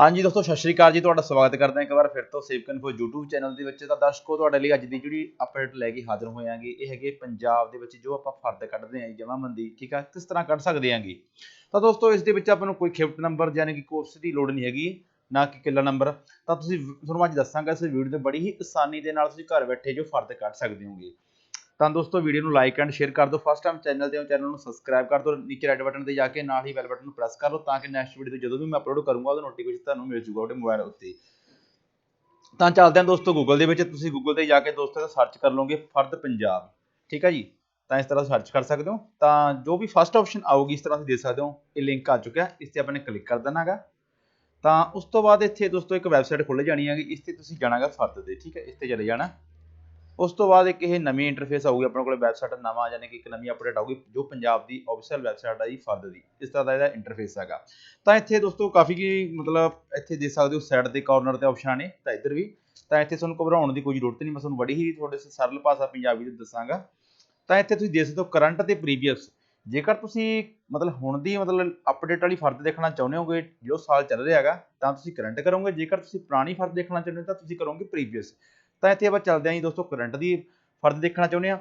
ਹਾਂਜੀ ਦੋਸਤੋ, ਸਤਿ ਸ਼੍ਰੀ ਅਕਾਲ ਜੀ। ਤੁਹਾਡਾ ਸਵਾਗਤ ਕਰਦੇ ਹਾਂ ਇੱਕ ਵਾਰ ਫਿਰ ਤੋਂ ਸੇਵਕ ਇਨਫੋ YouTube ਚੈਨਲ ਦੇ ਵਿੱਚ। ਤਾਂ ਦਰਸ਼ਕੋ, ਤੁਹਾਡੇ ਲਈ ਅੱਜ ਦੀ ਜਿਹੜੀ ਅਪਡੇਟ ਲੈ ਕੇ ਹਾਜ਼ਰ ਹੋਏ ਆਂਗੇ ਇਹ ਹੈਗੇ ਪੰਜਾਬ ਦੇ ਵਿੱਚ ਜੋ ਆਪਾਂ ਫਰਦ ਕੱਢਦੇ ਆਂ ਜਮਾਬੰਦੀ, ਠੀਕ ਆ? ਕਿਸ ਤਰ੍ਹਾਂ ਕੱਢ ਸਕਦੇ ਆਂਗੇ ਤਾਂ ਦੋਸਤੋ, ਇਸ ਦੇ ਵਿੱਚ ਆਪਾਂ ਨੂੰ ਕੋਈ ਖਿਫਟ ਨੰਬਰ ਯਾਨੀ ਕਿ ਕੋਰਸ ਦੀ ਲੋੜ ਨਹੀਂ ਹੈਗੀ, ਨਾ ਕਿ ਕਿੱਲਾ ਨੰਬਰ। ਤਾਂ ਤੁਸੀਂ, ਤੁਹਾਨੂੰ ਅੱਜ ਦੱਸਾਂਗਾ, ਇਸ ਵੀਡੀਓ 'ਤੇ ਬੜੀ ਹੀ ਆਸਾਨੀ ਦੇ ਨਾਲ ਤੁਸੀਂ ਘਰ ਬੈਠੇ ਜੋ ਫਰਦ ਕੱਢ ਸਕਦੇ ਹੋਗੇ। ਤਾਂ ਦੋਸਤੋ ਵੀਡੀਓ ਨੂੰ ਲਾਈਕ ਐਂਡ ਸ਼ੇਅਰ ਕਰ ਦਿਓ। ਫਸਟ ਟਾਈਮ ਚੈਨਲ ਤੇ ਹੋ ਚੈਨਲ ਨੂੰ ਸਬਸਕ੍ਰਾਈਬ ਕਰ ਦਿਓ। ਨੀਚੇ ਰੈੱਡ ਬਟਨ ਤੇ ਜਾ ਕੇ ਨਾਲ ਹੀ ਬੈਲ ਬਟਨ ਨੂੰ ਪ੍ਰੈਸ ਕਰ ਲਓ ਤਾਂ ਕਿ ਨੈਕਸਟ ਵੀਡੀਓ ਤੇ ਜਦੋਂ ਵੀ ਮੈਂ ਅਪਲੋਡ ਕਰੂੰਗਾ, ਉਹਦਾ ਨੋਟੀਫਿਕੇਸ਼ਨ ਤੁਹਾਨੂੰ ਮਿਲ ਜੂਗਾ ਤੁਹਾਡੇ ਮੋਬਾਈਲ ਉੱਤੇ। ਤਾਂ ਚੱਲਦੇ ਹਾਂ ਦੋਸਤੋ ਗੂਗਲ ਦੇ ਵਿੱਚ। ਤੁਸੀਂ ਗੂਗਲ ਤੇ ਜਾ ਕੇ ਦੋਸਤੋ ਸਰਚ ਕਰ ਲਓਗੇ ਫਰਦ ਪੰਜਾਬ। ਠੀਕ ਹੈ ਜੀ? ਤਾਂ ਇਸ ਤਰ੍ਹਾਂ ਸਰਚ ਕਰ ਸਕਦੇ ਹੋ। ਤਾਂ ਜੋ ਵੀ ਫਸਟ ਆਪਸ਼ਨ ਆਊਗੀ, ਇਸ ਤਰ੍ਹਾਂ ਤੁਸੀਂ ਦੇਖ ਸਕਦੇ ਹੋ, ਇਹ ਲਿੰਕ ਆ ਚੁੱਕਿਆ। ਇਸ ਤੇ ਆਪਾਂ ਨੇ ਕਲਿੱਕ ਕਰ ਦੇਣਾਗਾ ਤਾਂ ਉਸ ਤੋਂ ਬਾਅਦ ਇੱਥੇ ਦੋਸਤੋ ਇੱਕ ਵੈਬਸਾਈਟ ਖੁੱਲ੍ਹ ਜਾਣੀ ਹੈਗੀ। ਇਸ ਤੇ ਤੁਸੀਂ ਜਾਣਾਗਾ ਫਰਦ ਦੇ ਠੀਕ ਹੈ? ਇਸ ਤੇ ਚਲੇ ਜਾਣਾ। ਉਸ ਤੋਂ ਬਾਅਦ ਇੱਕ ਇਹ ਨਵੀਂ ਇੰਟਰਫੇਸ ਆਊਗੀ, ਆਪਣੇ ਕੋਲ ਵੈਬਸਾਈਟ ਨਵਾਂ, ਯਾਨੀ ਕਿ ਇੱਕ ਨਵੀਂ ਅਪਡੇਟ ਆਊਗੀ, ਜੋ ਪੰਜਾਬ ਦੀ ਆਫੀਸ਼ੀਅਲ ਵੈਬਸਾਈਟ ਆ ਜੀ ਫਰਦ ਦੀ। ਇਸ ਤਰ੍ਹਾਂ ਦਾ ਇਹਦਾ ਇੰਟਰਫੇਸ ਹੈਗਾ। ਤਾਂ ਇੱਥੇ ਦੋਸਤੋ, ਕਾਫੀ ਕੀ ਮਤਲਬ ਇੱਥੇ ਦੇਖ ਸਕਦੇ ਹੋ ਸਾਈਡ ਦੇ ਕਾਰਨਰ ਤੇ ਆਪਸ਼ਨਾਂ ਨੇ, ਤਾਂ ਇੱਧਰ ਵੀ। ਤਾਂ ਇੱਥੇ ਤੁਹਾਨੂੰ ਘਬਰਾਉਣ ਦੀ ਕੋਈ ਜ਼ਰੂਰਤ ਨਹੀਂ, ਮੈਂ ਤੁਹਾਨੂੰ ਬੜੀ ਹੀ ਤੁਹਾਡੇ ਸਰਲ ਭਾਸ਼ਾ ਪੰਜਾਬੀ ਵਿੱਚ ਦੱਸਾਂਗਾ। ਤਾਂ ਇੱਥੇ ਤੁਸੀਂ ਦੇਖ ਸਕਦੇ ਹੋ ਕਰੰਟ ਤੇ ਪ੍ਰੀਵੀਅਸ ਜੇਕਰ ਤੁਸੀਂ ਮਤਲਬ ਹੁਣ ਦੀ ਮਤਲਬ ਅਪਡੇਟ ਵਾਲੀ ਫਰਦ ਦੇਖਣਾ ਚਾਹੁੰਦੇ ਹੋਗੇ, ਜੋ ਸਾਲ ਚੱਲ ਰਿਹਾ ਹੈਗਾ, ਤਾਂ ਤੁਸੀਂ ਕਰੰਟ ਕਰੋਗੇ। ਜੇਕਰ ਤੁਸੀਂ ਪੁਰਾਣੀ ਫਰਦ ਦੇਖਣਾ ਚਾਹੁੰਦੇ ਹੋ, ਤਾਂ ਤੁਸੀਂ ਕਰੋਗੇ ਪ੍ਰੀਵੀਅਸ ਤਾਂ ਇੱਥੇ ਆਪਾਂ ਚੱਲਦੇ ਆਂ ਜੀ ਦੋਸਤੋ ਕਰੰਟ ਦੀ ਫਰਦ ਦੇਖਣਾ ਚਾਹੁੰਦੇ ਆ।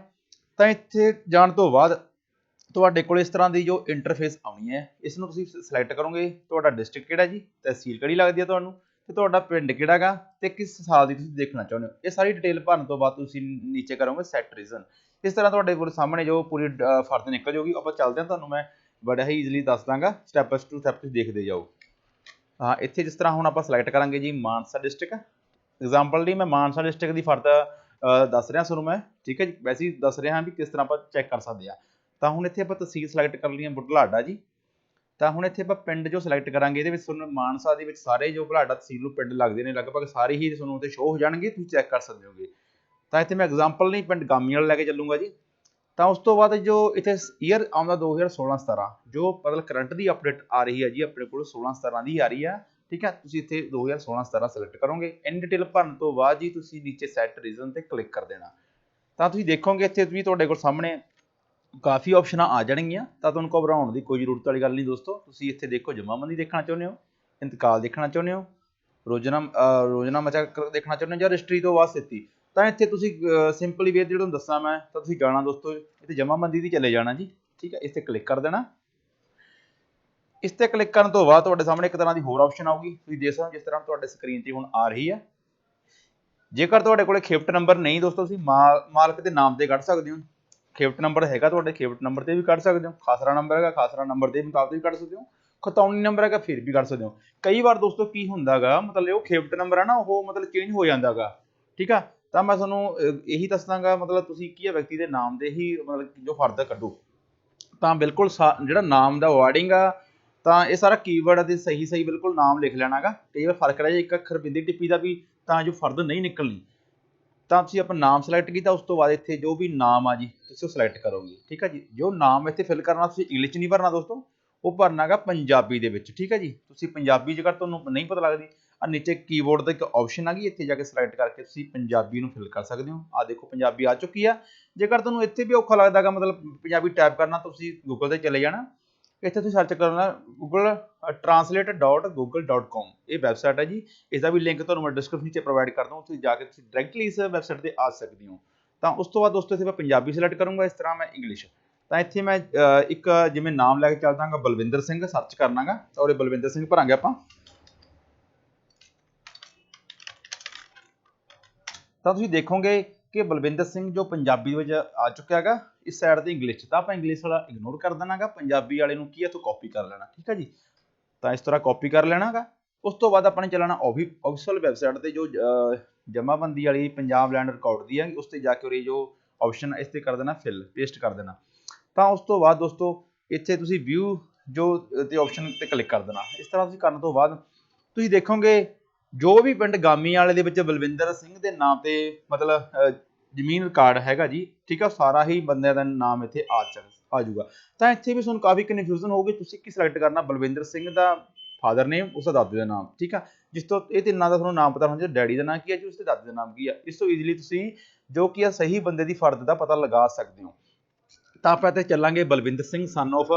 ਤਾਂ ਇੱਥੇ ਜਾਣ ਤੋਂ ਬਾਅਦ ਤੁਹਾਡੇ ਕੋਲ ਇਸ ਤਰ੍ਹਾਂ ਦੀ ਜੋ ਇੰਟਰਫੇਸ ਆਉਣੀ ਹੈ ਇਸ ਨੂੰ ਤੁਸੀਂ ਸਿਲੈਕਟ ਕਰੋਗੇ। ਤੁਹਾਡਾ ਡਿਸਟ੍ਰਿਕਟ ਕਿਹੜਾ ਜੀ? ਤਹਿਸੀਲ ਕਿਹੜੀ ਲੱਗਦੀ ਹੈ ਤੁਹਾਨੂੰ? ਤੇ ਤੁਹਾਡਾ ਪਿੰਡ ਕਿਹੜਾਗਾ? ਤੇ ਕਿਸ ਸਾਲ ਦੀ ਤੁਸੀਂ ਦੇਖਣਾ ਚਾਹੁੰਦੇ ਹੋ? ਇਹ ਸਾਰੀ ਡਿਟੇਲ ਭਰਨ ਤੋਂ ਬਾਅਦ ਤੁਸੀਂ ਨੀਚੇ ਕਰੋਗੇ ਸੈਟ ਰੀਜ਼ਨ ਇਸ ਤਰ੍ਹਾਂ ਤੁਹਾਡੇ ਕੋਲ ਸਾਹਮਣੇ ਜੋ ਪੂਰੀ ਫਰਦ ਨਿਕਲ ਜਾਊਗੀ। ਆਪਾਂ ਚੱਲਦੇ ਹਾਂ ਤੁਹਾਨੂੰ ਮੈਂ ਬੜਾ ਹੀ ਈਜ਼ੀਲੀ ਦੱਸ ਦਾਂਗਾ। ਸਟੈਪ ਟੂ ਸਟੈਪ ਤੁਸੀਂ ਦੇਖਦੇ ਜਾਓ। ਹਾਂ, ਇੱਥੇ ਜਿਸ ਤਰ੍ਹਾਂ ਹੁਣ ਆਪਾਂ ਸਿਲੈਕਟ ਕਰਾਂਗੇ ਜੀ ਮਾਨਸਾ ਡਿਸਟ੍ਰਿਕਟ ਐਗਜ਼ਾਮਪਲ ਲਈ ਮੈਂ ਮਾਨਸਾ ਡਿਸਟ੍ਰਿਕਟ ਦੀ ਫਰਦ ਦੱਸ ਰਿਹਾ ਤੁਹਾਨੂੰ ਮੈਂ, ਠੀਕ ਹੈ ਜੀ? ਵੈਸੇ ਹੀ ਦੱਸ ਰਿਹਾ ਹਾਂ ਵੀ ਕਿਸ ਤਰ੍ਹਾਂ ਆਪਾਂ ਚੈੱਕ ਕਰ ਸਕਦੇ ਆ ਤਾਂ ਹੁਣ ਇੱਥੇ ਆਪਾਂ ਤਹਿਸੀਲ ਸਿਲੈਕਟ ਕਰ ਲਈਏ ਬੁਢਲਾਡਾ ਜੀ। ਤਾਂ ਹੁਣ ਇੱਥੇ ਆਪਾਂ ਪਿੰਡ ਜੋ ਸਿਲੈਕਟ ਕਰਾਂਗੇ, ਇਹਦੇ ਵਿੱਚ ਤੁਹਾਨੂੰ ਮਾਨਸਾ ਦੇ ਵਿੱਚ ਸਾਰੇ ਜੋ ਬੁਢਲਾਡਾ ਤਹਿਸੀਲ ਨੂੰ ਪਿੰਡ ਲੱਗਦੇ ਨੇ, ਲਗਭਗ ਸਾਰੇ ਹੀ ਤੁਹਾਨੂੰ ਉੱਤੇ ਸ਼ੋਅ ਹੋ ਜਾਣਗੇ, ਤੁਸੀਂ ਚੈੱਕ ਕਰ ਸਕਦੇ ਹੋਗੇ। ਤਾਂ ਇੱਥੇ ਮੈਂ ਐਗਜ਼ਾਮਪਲ ਨਹੀਂ ਪਿੰਡ ਗਾਮੀ ਵਾਲਾ ਲੈ ਕੇ ਚੱਲੂਗਾ ਜੀ। ਤਾਂ ਉਸ ਤੋਂ ਬਾਅਦ ਜੋ ਇੱਥੇ ਈਅਰ ਆਉਂਦਾ 2016 17 ਜੋ ਮਤਲਬ ਕਰੰਟ ਦੀ ਅਪਡੇਟ ਆ ਰਹੀ ਹੈ ਜੀ, ਆਪਣੇ ਕੋਲ 16 17 ਦੀ ਆ ਰਹੀ ਹੈ। ਠੀਕ ਹੈ, ਤੁਸੀਂ ਇੱਥੇ 2016 17 ਸਿਲੈਕਟ ਕਰੋਗੇ। ਇਨ ਡਿਟੇਲ ਭਰਨ ਤੋਂ ਬਾਅਦ ਜੀ ਤੁਸੀਂ ਨੀਚੇ ਸੈਟ ਰੀਜ਼ਨ ਤੇ ਕਲਿੱਕ ਕਰ ਦੇਣਾ। ਤਾਂ ਤੁਸੀਂ ਦੇਖੋਗੇ ਇੱਥੇ ਵੀ ਤੁਹਾਡੇ ਕੋਲ ਸਾਹਮਣੇ ਕਾਫੀ ਆਪਸ਼ਨਾਂ ਆ ਜਾਣਗੀਆਂ। ਤਾਂ ਤੁਹਾਨੂੰ ਘਬਰਾਉਣ ਦੀ ਕੋਈ ਜ਼ਰੂਰਤ ਵਾਲੀ ਗੱਲ ਨਹੀਂ ਦੋਸਤੋ। ਤੁਸੀਂ ਇੱਥੇ ਦੇਖੋ ਜਮਾਬੰਦੀ ਦੇਖਣਾ ਚਾਹੁੰਦੇ ਹੋ, ਇੰਤਕਾਲ ਦੇਖਣਾ ਚਾਹੁੰਦੇ ਹੋ, ਰੋਜ਼ਨਾ ਰੋਜ਼ਨਾ ਮਚਾ ਦੇਖਣਾ ਚਾਹੁੰਦੇ ਹੋ ਜਾਂ ਰਜਿਸਟਰੀ ਤੋਂ ਬਾਅਦ ਸਥਿਤੀ ਤਾਂ ਇੱਥੇ ਤੁਸੀਂ ਸਿੰਪਲੀ ਵੇ ਜਿਹੜਾ ਦੱਸਾਂ ਮੈਂ, ਤਾਂ ਤੁਸੀਂ ਜਾਣਾ ਦੋਸਤੋ, ਇੱਥੇ ਜਮਾਬੰਦੀ ਦੀ ਚਲੇ ਜਾਣਾ ਜੀ। ਠੀਕ ਹੈ, ਇੱਥੇ ਕਲਿੱਕ ਕਰ ਦੇਣਾ। ਇਸ ਤੇ ਕਲਿੱਕ ਕਰਨ ਤੋਂ ਬਾਅਦ ਤੁਹਾਡੇ ਸਾਹਮਣੇ ਇੱਕ ਤਰ੍ਹਾਂ ਦੀ ਹੋਰ ਆਪਸ਼ਨ ਆਊਗੀ। ਤੁਸੀਂ ਦੇਖ ਸਕਦੇ ਹੋ ਜਿਸ ਤਰ੍ਹਾਂ ਤੁਹਾਡੇ ਸਕਰੀਨ ਤੇ ਹੁਣ ਆ ਰਹੀ ਹੈ। ਜੇਕਰ ਤੁਹਾਡੇ ਕੋਲੇ ਖੇਪਟ ਨੰਬਰ ਨਹੀਂ ਦੋਸਤੋ, ਤੁਸੀਂ ਮਾਲਕ ਦੇ ਨਾਮ ਤੇ ਕੱਢ ਸਕਦੇ ਹੋ। ਖੇਪਟ ਨੰਬਰ ਹੈਗਾ ਤੁਹਾਡੇ, ਖੇਪਟ ਨੰਬਰ ਤੇ ਵੀ ਕੱਢ ਸਕਦੇ ਹੋ। ਖਾਸਰਾ ਨੰਬਰ ਹੈਗਾ, ਖਾਸਰਾ ਨੰਬਰ ਦੇ ਮੁਤਾਬਕ ਵੀ ਕੱਢ ਸਕਦੇ ਹੋ। ਖਤੌਣੀ ਨੰਬਰ ਹੈਗਾ, ਫਿਰ ਵੀ ਕੱਢ ਸਕਦੇ ਹੋ। ਕਈ ਵਾਰ ਦੋਸਤੋ ਕੀ ਹੁੰਦਾਗਾ, ਮਤਲਬ ਉਹ ਖੇਪਟ ਨੰਬਰ ਹੈ ਨਾ, ਉਹ ਮਤਲਬ ਚੇਂਜ ਹੋ ਜਾਂਦਾਗਾ। ਠੀਕ ਆ? ਤਾਂ ਮੈਂ ਤੁਹਾਨੂੰ ਇਹੀ ਦੱਸਦਾਗਾ, ਮਤਲਬ ਤੁਸੀਂ ਕੀ ਹੈ ਵਿਅਕਤੀ ਦੇ ਨਾਮ ਦੇ ਹੀ ਮਤਲਬ ਜੋ ਫਰਦ ਕੱਢੋ। ਤਾਂ ਬਿਲਕੁਲ ਜਿਹੜਾ ਨਾਮ ਦਾ ਵਰਡਿੰਗ ਆ ਤਾਂ ਇਹ ਸਾਰਾ ਕੀਵਰਡ ਅਤੇ ਸਹੀ ਸਹੀ ਬਿਲਕੁਲ ਨਾਮ ਲਿਖ ਲੈਣਾਗਾ। ਕਈ ਵਾਰ ਫ਼ਰਕ ਰਹਿ ਜਾ ਇੱਕ ਅੱਖਰ ਬਿੰਦੀ ਟਿੱਪੀ ਦਾ ਵੀ ਤਾਂ ਜੋ ਫਰਦ ਨਹੀਂ ਨਿਕਲਣੀ। ਤਾਂ ਤੁਸੀਂ ਆਪਣਾ ਨਾਮ ਸਿਲੈਕਟ ਕੀਤਾ, ਉਸ ਤੋਂ ਬਾਅਦ ਇੱਥੇ ਜੋ ਵੀ ਨਾਮ ਆ ਜੀ, ਤੁਸੀਂ ਉਹ ਸਿਲੈਕਟ ਕਰੋਗੇ। ਠੀਕ ਆ ਜੀ? ਜੋ ਨਾਮ ਇੱਥੇ ਫਿਲ ਕਰਨਾ, ਤੁਸੀਂ ਇੰਗਲਿਸ਼ ਨਹੀਂ ਭਰਨਾ ਦੋਸਤੋ, ਉਹ ਭਰਨਾਗਾ ਪੰਜਾਬੀ ਦੇ ਵਿੱਚ। ਠੀਕ ਹੈ ਜੀ? ਤੁਸੀਂ ਪੰਜਾਬੀ ਜੇਕਰ ਤੁਹਾਨੂੰ ਨਹੀਂ ਪਤਾ ਲੱਗਦੀ। ਆ ਨੀਚੇ ਕੀਬੋਰਡ ਦਾ ਇੱਕ ਆਪਸ਼ਨ ਆ ਗਈ, ਇੱਥੇ ਜਾ ਕੇ ਸਿਲੈਕਟ ਕਰਕੇ ਤੁਸੀਂ ਪੰਜਾਬੀ ਨੂੰ ਫਿਲ ਕਰ ਸਕਦੇ ਹੋ। ਆ ਦੇਖੋ, ਪੰਜਾਬੀ ਆ ਚੁੱਕੀ ਆ। ਜੇਕਰ ਤੁਹਾਨੂੰ ਇੱਥੇ ਵੀ ਔਖਾ ਲੱਗਦਾਗਾ, ਮਤਲਬ ਪੰਜਾਬੀ ਟਾਈਪ ਕਰਨਾ, ਤੁਸੀਂ ਗੂਗਲ ਤੇ ਚਲੇ ਜਾਣਾ। ਇੱਥੇ ਤੁਸੀਂ ਸਰਚ ਕਰਨਾ google.translate.google.com ਇਹ ਵੈਬਸਾਈਟ ਹੈ ਜੀ। ਇਸ ਦਾ ਵੀ ਲਿੰਕ ਤੁਹਾਨੂੰ ਮੈਂ ਡਿਸਕ੍ਰਿਪਸ਼ਨ 'ਚ ਪ੍ਰੋਵਾਈਡ ਕਰਦਾ ਦੂੰ ਤੁਸੀਂ ਜਾ ਕੇ ਤੁਸੀਂ ਡਾਇਰੈਕਟਲੀ ਇਸ ਵੈਬਸਾਈਟ ਤੇ ਆ ਸਕਦੇ ਹੋ। ਤਾਂ ਉਸ ਤੋਂ ਬਾਅਦ ਦੋਸਤੋ, ਇੱਥੇ ਮੈਂ ਪੰਜਾਬੀ ਸਿਲੈਕਟ ਕਰੂੰਗਾ। ਇਸ ਤਰ੍ਹਾਂ ਮੈਂ ਇੰਗਲਿਸ਼ ਤਾਂ ਇੱਥੇ ਮੈਂ ਇੱਕ ਜਿਵੇਂ ਨਾਮ ਲੈ ਕੇ ਚੱਲਦਾਗਾ ਬਲਵਿੰਦਰ ਸਿੰਘ। ਸਰਚ ਕਰਨਾਗਾ। ਤਾਂ ਉਹਦੇ ਬਲਵਿੰਦਰ ਸਿੰਘ ਭਰਾਂਗੇ ਆਪਾਂ। ਤਾਂ ਤੁਸੀਂ ਦੇਖੋਗੇ ਕਿ ਬਲਵਿੰਦਰ ਸਿੰਘ ਜੋ ਪੰਜਾਬੀ ਵਿੱਚ ਆ ਚੁੱਕਿਆ ਹੈਗਾ, ਇਸ ਸਾਈਡ ਤੇ ਇੰਗਲਿਸ਼ ਤਾਂ ਆਪਾਂ ਇੰਗਲਿਸ਼ ਵਾਲਾ ਇਗਨੋਰ ਕਰ ਦੇਣਾਗਾ। ਪੰਜਾਬੀ ਵਾਲੇ ਨੂੰ ਕੀ ਹੈ ਤੋਂ ਕਾਪੀ ਕਰ ਲੈਣਾ, ਠੀਕ ਹੈ ਜੀ? ਤਾਂ ਇਸ ਤਰ੍ਹਾਂ ਕਾਪੀ ਕਰ ਲੈਣਾਗਾ। ਉਸ ਤੋਂ ਬਾਅਦ ਆਪਾਂ ਨੇ ਚੱਲਣਾ ਆਫੀਸ਼ੀਅਲ ਵੈਬਸਾਈਟ ਤੇ ਜੋ ਜਮਾਬੰਦੀ ਵਾਲੀ ਪੰਜਾਬ ਲੈਂਡ ਰਿਕਾਰਡ ਦੀ ਹੈ ਉਸ ਤੇ ਜਾ ਕੇ ਉਹ ਜੋ ਆਪਸ਼ਨ ਇਸ ਤੇ ਕਰ ਦੇਣਾ ਫਿਲ ਪੇਸਟ ਕਰ ਦੇਣਾ। ਤਾਂ ਉਸ ਤੋਂ ਬਾਅਦ ਦੋਸਤੋ, ਇੱਥੇ ਤੁਸੀਂ ਵਿਊ ਜੋ ਤੇ ਆਪਸ਼ਨ ਤੇ ਕਲਿੱਕ ਕਰ ਦੇਣਾ। ਇਸ ਤਰ੍ਹਾਂ ਤੁਸੀਂ ਕਰਨ ਤੋਂ ਬਾਅਦ ਤੁਸੀਂ ਦੇਖੋਗੇ ਜੋ ਵੀ ਪਿੰਡ ਗਾਮੀ ਵਾਲੇ ਦੇ ਵਿੱਚ ਬਲਵਿੰਦਰ ਸਿੰਘ ਦੇ ਨਾਮ ਤੇ ਮਤਲਬ ਜ਼ਮੀਨ ਰਿਕਾਰਡ ਹੈਗਾ ਜੀ, ਠੀਕ ਆ, ਸਾਰਾ ਹੀ ਬੰਦਿਆਂ ਦਾ ਨਾਮ ਇੱਥੇ ਆ ਚੱਲ ਆ ਜਾਊਗਾ। ਤਾਂ ਇੱਥੇ ਵੀ ਤੁਹਾਨੂੰ ਕਾਫੀ ਕਨਫਿਊਜ਼ਨ ਹੋਊਗੀ, ਤੁਸੀਂ ਕੀ ਸਿਲੈਕਟ ਕਰਨਾ? ਬਲਵਿੰਦਰ ਸਿੰਘ ਦਾ ਫਾਦਰ ਨੇਮ ਉਸ ਦਾ ਦਾਦੇ ਦਾ ਨਾਮ, ਠੀਕ ਆ? ਜਿਸ ਤੋਂ ਇਹ ਤਿੰਨਾਂ ਦਾ ਤੁਹਾਨੂੰ ਨਾਮ ਪਤਾ ਹੋਣਾ ਚਾਹੀਦਾ, ਡੈਡੀ ਦਾ ਨਾਮ ਕੀ ਹੈ ਜੀ ਉਸ ਦੇ ਦਾਦੇ ਦਾ ਨਾਮ ਕੀ ਹੈ ਇਸ ਤੋਂ ਈਜ਼ੀਲੀ ਤੁਸੀਂ ਜੋ ਕੀ ਆ, ਸਹੀ ਬੰਦੇ ਦੀ ਫਰਦ ਦਾ ਪਤਾ ਲਗਾ ਸਕਦੇ ਹੋ। ਤਾਂ ਆਪਾਂ ਇੱਥੇ ਚੱਲਾਂਗੇ, ਬਲਵਿੰਦਰ ਸਿੰਘ ਸਨ of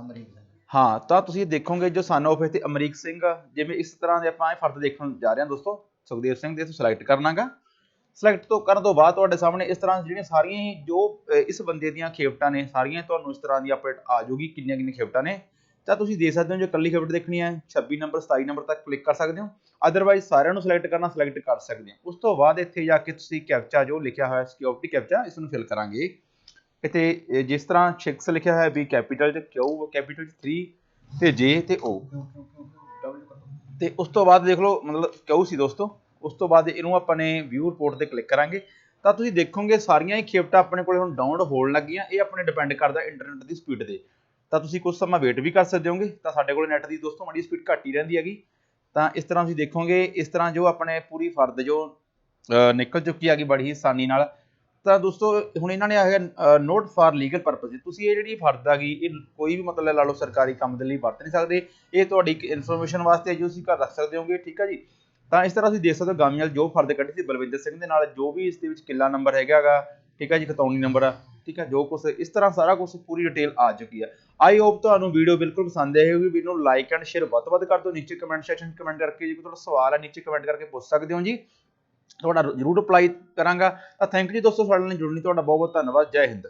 ਅਮਰੀਕ ਹਾਂ, ਤਾਂ ਤੁਸੀਂ ਦੇਖੋਗੇ ਜੋ ਸਨ ਆਫ ਇੱਥੇ ਅਮਰੀਕ ਸਿੰਘ, ਜਿਵੇਂ ਇਸ ਤਰ੍ਹਾਂ ਦੇ ਆਪਾਂ ਇਹ ਫਰਦ ਦੇਖਣ ਜਾ ਰਹੇ ਹਾਂ ਦੋਸਤੋ, ਸੁਖਦੇਵ ਸਿੰਘ ਦੇ ਤੋਂ ਸਿਲੈਕਟ ਕਰਨਾਗਾ। ਸਿਲੈਕਟ ਤੋਂ ਕਰਨ ਤੋਂ ਬਾਅਦ ਤੁਹਾਡੇ ਸਾਹਮਣੇ ਇਸ ਤਰ੍ਹਾਂ ਜਿਹੜੀਆਂ ਸਾਰੀਆਂ ਹੀ ਜੋ ਇਸ ਬੰਦੇ ਦੀਆਂ ਖੇਪਟਾਂ ਨੇ, ਸਾਰੀਆਂ ਤੁਹਾਨੂੰ ਇਸ ਤਰ੍ਹਾਂ ਦੀ ਅਪਡੇਟ ਆ ਜਾਊਗੀ, ਕਿੰਨੀਆਂ ਕਿੰਨੀਆਂ ਖੇਪਟਾਂ ਨੇ। ਤਾਂ ਤੁਸੀਂ ਦੇਖ ਸਕਦੇ ਹੋ ਜੋ ਇਕੱਲੀ ਖੇਪਟ ਦੇਖਣੀ ਹੈ 26 ਨੰਬਰ 27 ਨੰਬਰ ਤੱਕ ਕਲਿੱਕ ਕਰ ਸਕਦੇ ਹੋ। ਅਦਰਵਾਈਜ਼ ਸਾਰਿਆਂ ਨੂੰ ਸਿਲੈਕਟ ਕਰਨਾ ਸਿਲੈਕਟ ਕਰ ਸਕਦੇ ਹੋ। ਉਸ ਤੋਂ ਬਾਅਦ ਇੱਥੇ ਜਾ ਕੇ ਤੁਸੀਂ ਕੈਪਚਾ ਜੋ ਲਿਖਿਆ ਹੋਇਆ ਸਿਕਿਉਰਿਟੀ ਕੈਪਚਾ ਇਸ ਨੂੰ ਫਿਲ ਕਰਾਂਗੇ। ਇੱਥੇ ਜਿਸ ਤਰ੍ਹਾਂ ਸਿਕਸ ਲਿਖਿਆ ਹੋਇਆ ਵੀ ਕੈਪੀਟਲ ਚ ਕਿਊ ਕੈਪੀਟਲ ਚ 3 ਤੇ ਜੇ ਤੇ ਓ ਤੇ ਉਸ ਤੋਂ ਬਾਅਦ ਦੇਖ ਲਓ, ਮਤਲਬ ਕਿਉ ਸੀ ਦੋਸਤੋ? ਉਸ ਤੋਂ ਬਾਅਦ ਇਹਨੂੰ ਆਪਾਂ ਨੇ ਵਿਊ ਰਿਪੋਰਟ ਤੇ ਕਲਿੱਕ ਕਰਾਂਗੇ। ਤਾਂ ਤੁਸੀਂ ਦੇਖੋਗੇ ਸਾਰੀਆਂ ਹੀ ਖੇਪਟਾਂ ਆਪਣੇ ਕੋਲੇ ਹੁਣ ਡਾਊਨਲੋਡ ਹੋਣ ਲੱਗੀਆਂ। ਇਹ ਆਪਣੇ ਡਿਪੈਂਡ ਕਰਦਾ ਇੰਟਰਨੈਟ ਦੀ ਸਪੀਡ ਤੇ। ਤਾਂ ਤੁਸੀਂ ਕੁਝ ਸਮਾਂ ਵੇਟ ਵੀ ਕਰ ਸਕਦੇ ਹੋਗੇ। ਤਾਂ ਸਾਡੇ ਕੋਲੇ ਨੈਟ ਦੀ ਦੋਸਤੋ ਮਾੜੀ ਸਪੀਡ ਘੱਟ ਹੀ ਰਹਿੰਦੀ ਹੈਗੀ। ਤਾਂ ਇਸ ਤਰ੍ਹਾਂ ਤੁਸੀਂ ਦੇਖੋਗੇ, ਇਸ ਤਰ੍ਹਾਂ ਜੋ ਆਪਣੇ ਪੂਰੀ ਫਰਦ ਜੋ ਨਿਕਲ ਚੁੱਕੀ ਹੈਗੀ ਬੜੀ ਹੀ ਆਸਾਨੀ ਨਾਲ ਤਾਂ ਦੋਸਤੋ, ਹੁਣ ਇਹਨਾਂ ਨੇ ਆ ਨੋਟ ਫਾਰ ਲੀਗਲ ਪਰਪਸ ਤੁਸੀਂ ਇਹ ਜਿਹੜੀ ਫਰਦ ਆ ਗਈ, ਇਹ ਕੋਈ ਵੀ ਮਤਲਬ ਲਾ ਲਓ ਸਰਕਾਰੀ ਕੰਮ ਦੇ ਲਈ ਵਰਤ ਨਹੀਂ ਸਕਦੇ। ਇਹ ਤੁਹਾਡੀ ਇੱਕ ਇਨਫੋਰਮੇਸ਼ਨ ਵਾਸਤੇ ਹੈ ਜੋ ਤੁਸੀਂ ਘਰ ਰੱਖ ਸਕਦੇ ਹੋਗੇ, ਠੀਕ ਆ ਜੀ? ਤਾਂ ਇਸ ਤਰ੍ਹਾਂ ਤੁਸੀਂ ਦੇਖ ਸਕਦੇ ਹੋ ਗਾਮੀਵਾਲ ਜੋ ਫਰਦ ਕੱਢੀ ਸੀ ਬਲਵਿੰਦਰ ਸਿੰਘ ਦੇ ਨਾਲ, ਜੋ ਵੀ ਇਸ ਦੇ ਵਿੱਚ ਕਿੱਲਾ ਨੰਬਰ ਹੈਗਾਗਾ ਠੀਕ ਆ ਜੀ, ਖਤੌਣੀ ਨੰਬਰ ਆ, ਠੀਕ ਆ, ਜੋ ਕੁਝ ਇਸ ਤਰ੍ਹਾਂ ਸਾਰਾ ਕੁਝ ਪੂਰੀ ਡਿਟੇਲ ਆ ਚੁੱਕੀ ਆ। ਆਈ ਹੋਪ ਤੁਹਾਨੂੰ ਵੀਡੀਓ ਬਿਲਕੁਲ ਪਸੰਦ ਆਈ ਹੋਵੇਗੀ ਵੀਡੀਓ ਨੂੰ ਲਾਈਕ ਐਂਡ ਸ਼ੇਅਰ ਵੱਧ ਵੱਧ ਕਰ ਦਿਓ। ਨੀਚੇ ਕਮੈਂਟ ਸੈਕਸ਼ਨ ਕਮੈਂਟ ਕਰਕੇ ਜੇ ਕੋਈ ਤੁਹਾਡਾ ਸਵਾਲ ਹੈ ਨੀਚੇ ਕਮੈਂਟ ਕਰਕੇ ਪੁੱਛ ਸਕਦੇ ਹੋ ਜੀ। ਤੁਹਾਡਾ ਜ਼ਰੂਰ ਅਪਲਾਈ ਕਰਾਂਗਾ। ਤਾਂ ਥੈਂਕ ਯੂ ਦੋਸਤੋ, ਸਾਡੇ ਨਾਲ ਜੁੜਨ ਲਈ ਤੁਹਾਡਾ ਬਹੁਤ ਬਹੁਤ ਧੰਨਵਾਦ। ਜੈ ਹਿੰਦ।